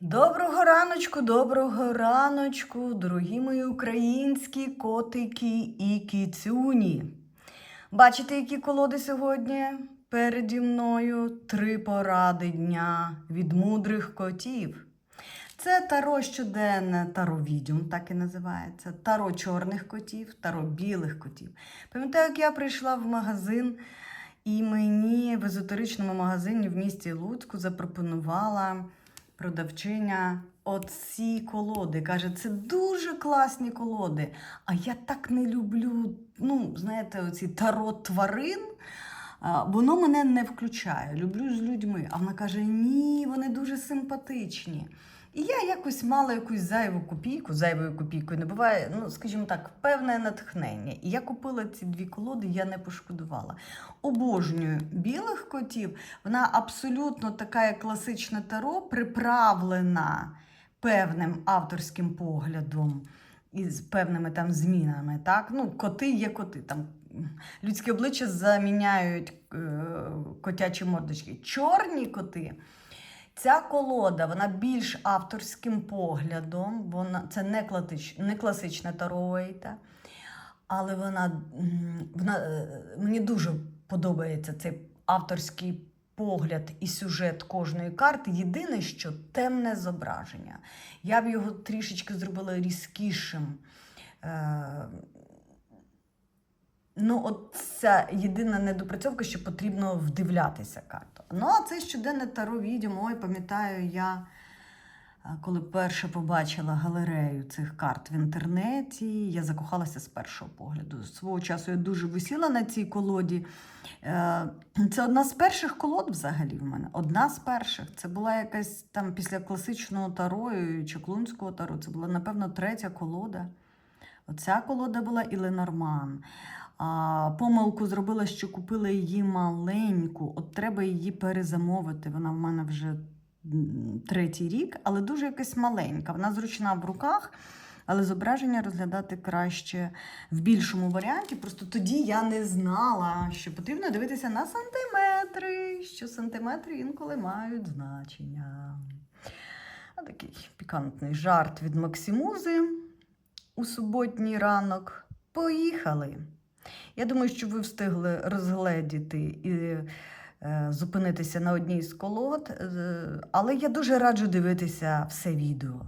Доброго раночку, доброго раночку, дорогі мої українські котики і кіцюні. Бачите, які колоди сьогодні переді мною? Три поради дня від мудрих котів. Це таро щоденне, таро відьом, так і називається. Таро чорних котів, таро білих котів. Пам'ятаю, як я прийшла в магазин, і мені в езотеричному магазині в місті Луцьку запропонувала продавчиня оці колоди. Каже, це дуже класні колоди. А я так не люблю, ну, знаєте, оці таро тварин. Воно мене не включає. Люблю з людьми. А вона каже: ні, вони дуже симпатичні. І я якось мала якусь зайву копійку, зайвою копійкою не буває, ну, скажімо так, певне натхнення. І я купила ці дві колоди, я не пошкодувала. Обожнюю білих котів. Вона абсолютно така як класичне таро, приправлена певним авторським поглядом і з певними там змінами. Так? Ну, коти є коти. Там людське обличчя заміняють е, котячі мордочки. Чорні коти. Ця колода вона більш авторським поглядом, вона це не, класич, не класична тароїта, але вона, вона е, мені дуже подобається цей авторський погляд і сюжет кожної карти. Єдине, що темне зображення. Я б його трішечки зробила різкішим. Е, Ну, от ця єдина недопрацьовка, що потрібно вдивлятися карту. Ну, а це щоденне таро відьом. Ой, пам'ятаю, я коли перше побачила галерею цих карт в інтернеті, я закохалася з першого погляду. Свого часу я дуже висіла на цій колоді. Е, Це одна з перших колод взагалі в мене. Одна з перших. Це була якась там після класичного таро і чаклунського таро. Це була, напевно, третя колода. Оця колода і Іленорман. Помилку зробила, що купила її маленьку. От треба її перезамовити. Вона в мене вже третій рік, але дуже якась маленька. Вона зручна в руках, але зображення розглядати краще в більшому варіанті. Просто тоді я не знала, що потрібно дивитися на сантиметри, що сантиметри інколи мають значення. А такий пікантний жарт від Максимузи у суботній ранок. Поїхали! Я думаю, що ви встигли розгледіти і е, зупинитися на одній з колод, е, але я дуже раджу дивитися все відео.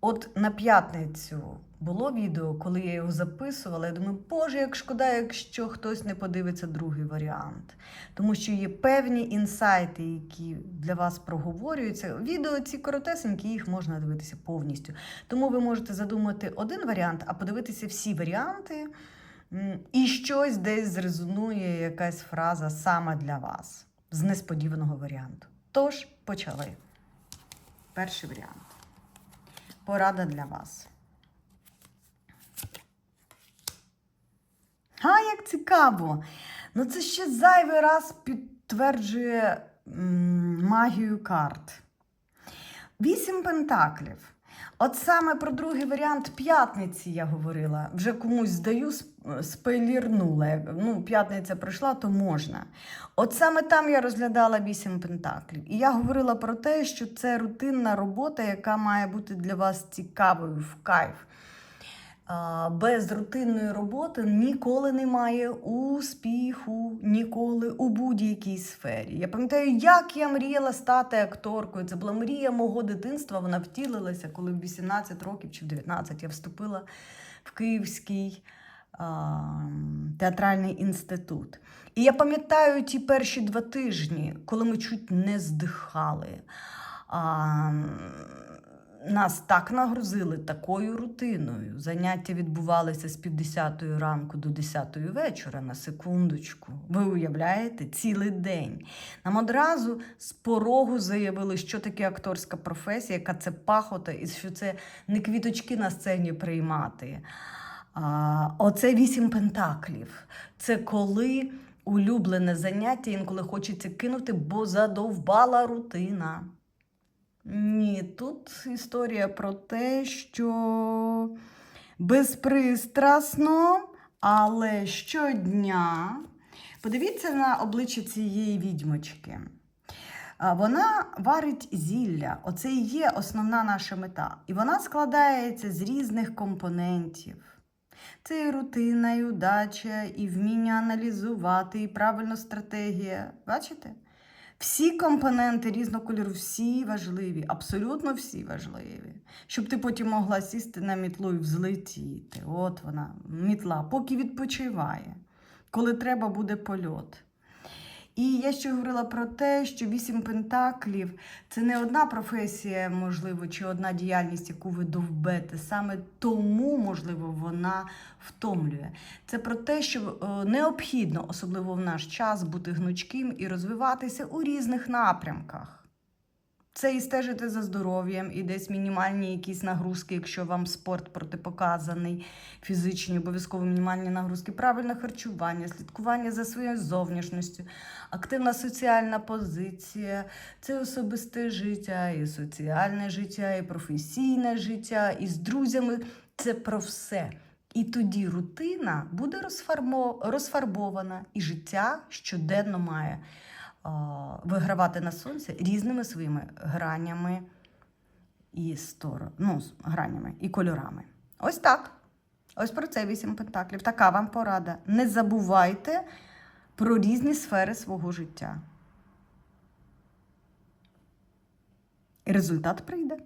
От на п'ятницю було відео, коли я його записувала. Я думаю, боже, як шкода, якщо хтось не подивиться другий варіант. Тому що є певні інсайти, які для вас проговорюються. Відео ці коротесенькі, їх можна дивитися повністю. Тому ви можете задумати один варіант, а подивитися всі варіанти. І щось десь зрезонує якась фраза саме для вас з несподіваного варіанту. Тож, почали. Перший варіант. Порада для вас. А, як цікаво! Ну, це ще зайвий раз підтверджує магію карт. Вісім пентаклів. От саме про другий варіант п'ятниці я говорила. Вже комусь здаю, сп- спойлірнула. Ну, п'ятниця прийшла, то можна. От саме там я розглядала вісім пентаклів. І я говорила про те, що це рутинна робота, яка має бути для вас цікавою в кайф. Без рутинної роботи ніколи немає успіху, ніколи у будь-якій сфері. Я пам'ятаю, як я мріяла стати акторкою. Це була мрія мого дитинства. Вона втілилася, коли в 18 років чи в 19 я вступила в Київський театральний інститут. І я пам'ятаю ті перші два тижні, коли ми чуть не здихали. А, нас так нагрузили такою рутиною. Заняття відбувалися з півдесятої ранку до 10 вечора на секундочку. Ви уявляєте, цілий день. Нам одразу з порогу заявили, що таке акторська професія, яка це пахота, і що це не квіточки на сцені приймати. А, оце вісім пентаклів. Це коли улюблене заняття інколи хочеться кинути, бо задовбала рутина. Ні, тут історія про те, що безпристрасно, але щодня. Подивіться на обличчя цієї відьмочки. Вона варить зілля. Оце і є основна наша мета. І вона складається з різних компонентів. Це і рутина, і удача, і вміння аналізувати, і правильна стратегія. Бачите? Всі компоненти різного кольору, всі важливі, абсолютно всі важливі. Щоб ти потім могла сісти на мітлу і взлетіти. От вона, мітла, поки відпочиває. Коли треба, буде польот. І я ще говорила про те, що вісім пентаклів це не одна професія, можливо, чи одна діяльність, яку ви довбете. Саме тому, можливо, вона втомлює. Це про те, що е, необхідно, особливо в наш час, бути гнучким і розвиватися у різних напрямках. Це і стежити за здоров'ям, і десь мінімальні якісь нагрузки, якщо вам спорт протипоказаний, фізичні, обов'язково мінімальні нагрузки, правильне харчування, слідкування за своєю зовнішністю, активна соціальна позиція, це особисте життя, і соціальне життя, і професійне життя, і з друзями. Це про все. І тоді рутина буде розфарбована, і життя щоденно має вигравати на сонці різними своїми гранями і сторону, ну, гранями і кольорами. Ось так. Ось про це вісім пентаклів. Така вам порада. Не забувайте про різні сфери свого життя. І результат прийде.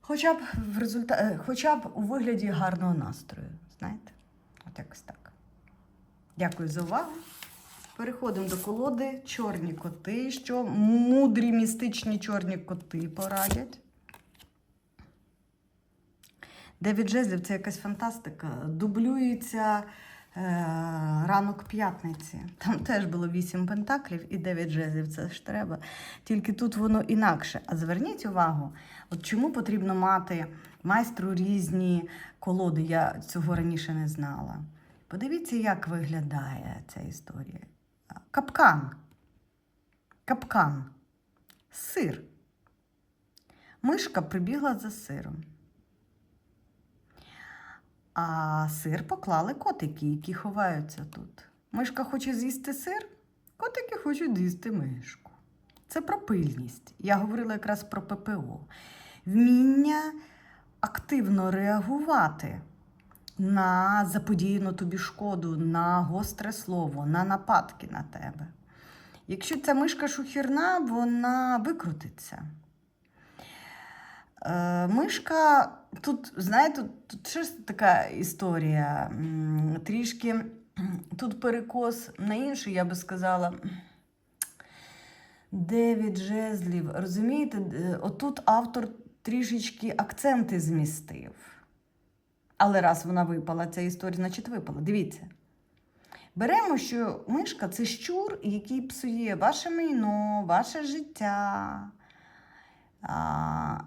Хоча б в результа... е, хоча б у вигляді гарного настрою. Знаєте? От якось так. Дякую за увагу. Переходимо до колоди чорні коти. Що мудрі містичні чорні коти порадять. Дев'ять жезлів це якась фантастика. Дублюється е, ранок п'ятниці. Там теж було вісім пентаклів і дев'ять жезлів. Це ж треба. Тільки тут воно інакше. А зверніть увагу, от чому потрібно мати майстру різні колоди. Я цього раніше не знала. Подивіться, як виглядає ця історія. Капкан. Капкан. Сир. Мишка прибігла за сиром. А сир поклали котики, які ховаються тут. Мишка хоче з'їсти сир, котики хочуть з'їсти мишку. Це про пильність. Я говорила якраз про ППО. Вміння активно реагувати на заподіяну тобі шкоду, на гостре слово, на нападки на тебе. Якщо ця мишка шухірна, вона викрутиться. Е, мишка, тут, знаєте, тут, ще така історія. Трішки тут перекос на іншу, я би сказала. Дев'ять жезлів. Розумієте, Е, отут автор трішечки акценти змістив. Але раз вона випала, ця історія, значить випала. Дивіться. Беремо, що мишка це щур, який псує ваше майно, ваше життя. А,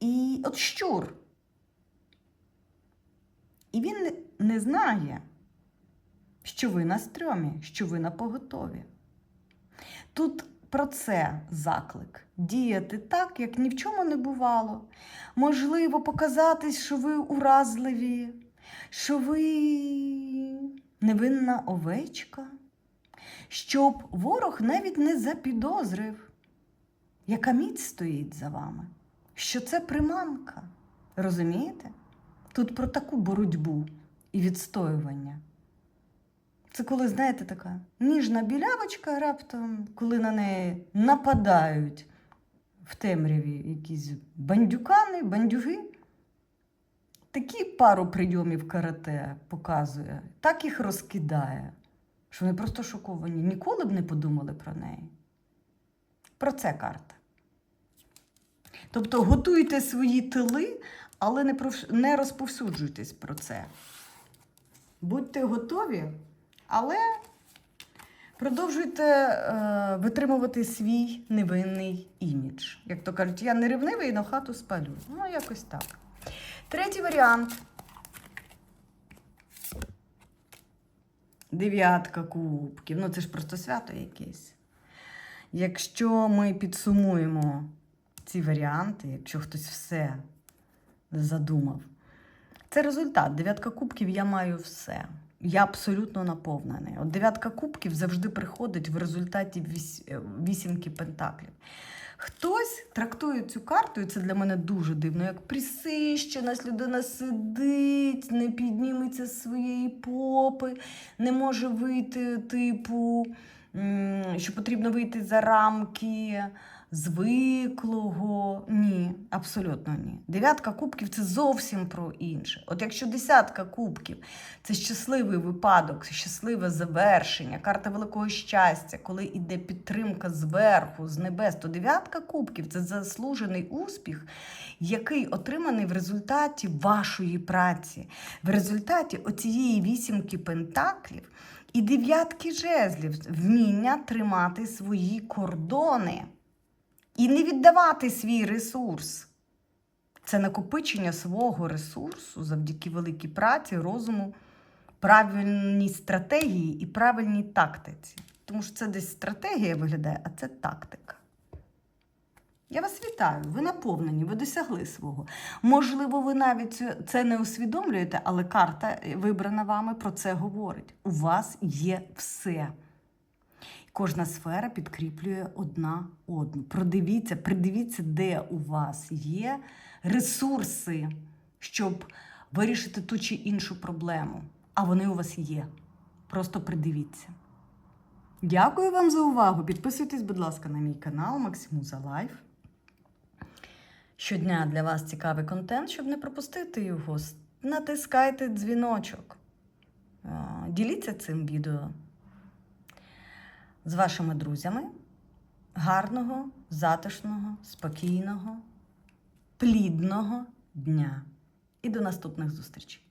і от щур. І він не, знає, що ви на стрьомі, що ви на поготові. Тут про це заклик. Діяти так, як ні в чому не бувало. Можливо, показатись, що ви уразливі, що ви невинна овечка, щоб ворог навіть не запідозрив, яка міць стоїть за вами, що це приманка. Розумієте? Тут про таку боротьбу і відстоювання. Це коли, знаєте, така ніжна білявочка раптом, коли на неї нападають в темряві якісь бандюкани, бандюги. Такі пару прийомів карате показує, так їх розкидає, що вони просто шоковані. Ніколи б не подумали про неї. Про це карта. Тобто готуйте свої тили, але не, не розповсюджуйтесь про це. Будьте готові, але продовжуйте е, витримувати свій невинний імідж. Як то кажуть, я не ревнивий, на хату спалю. Ну, якось так. Третій варіант. Дев'ятка кубків. Ну, це ж просто свято якесь. Якщо ми підсумуємо ці варіанти, якщо хтось все задумав, це результат. Дев'ятка кубків я маю все. Я абсолютно наповнений. От дев'ятка кубків завжди приходить в результаті е, вісімки пентаклів. Хтось трактує цю карту, і це для мене дуже дивно, як присищеність, людина сидить, не підніметься з своєї попи, не може вийти, типу, що потрібно вийти за рамки звиклого. Ні, абсолютно ні. Дев'ятка кубків це зовсім про інше. От якщо десятка кубків це щасливий випадок, щасливе завершення, карта великого щастя, коли йде підтримка зверху, з небес, то дев'ятка кубків це заслужений успіх, який отриманий в результаті вашої праці, в результаті оцієї вісімки пентаклів і дев'ятки жезлів, вміння тримати свої кордони і не віддавати свій ресурс. Це накопичення свого ресурсу завдяки великій праці, розуму, правильній стратегії і правильній тактиці. Тому що це десь стратегія виглядає, а це тактика. Я вас вітаю, ви наповнені, ви досягли свого. Можливо, ви навіть це- не усвідомлюєте, але карта, е, вибрана вами, про це говорить. У вас є все. Кожна сфера підкріплює одна одну. Продивіться, придивіться, де у вас є ресурси, щоб вирішити ту чи іншу проблему. А вони у вас є. Просто придивіться. Дякую вам за увагу. Підписуйтесь, будь ласка, на мій канал Максимуза Лайф. Щодня для вас цікавий контент, щоб не пропустити його. Натискайте дзвіночок. Діліться цим відео з вашими друзями. Гарного, затишного, спокійного, плідного дня. І до наступних зустрічей.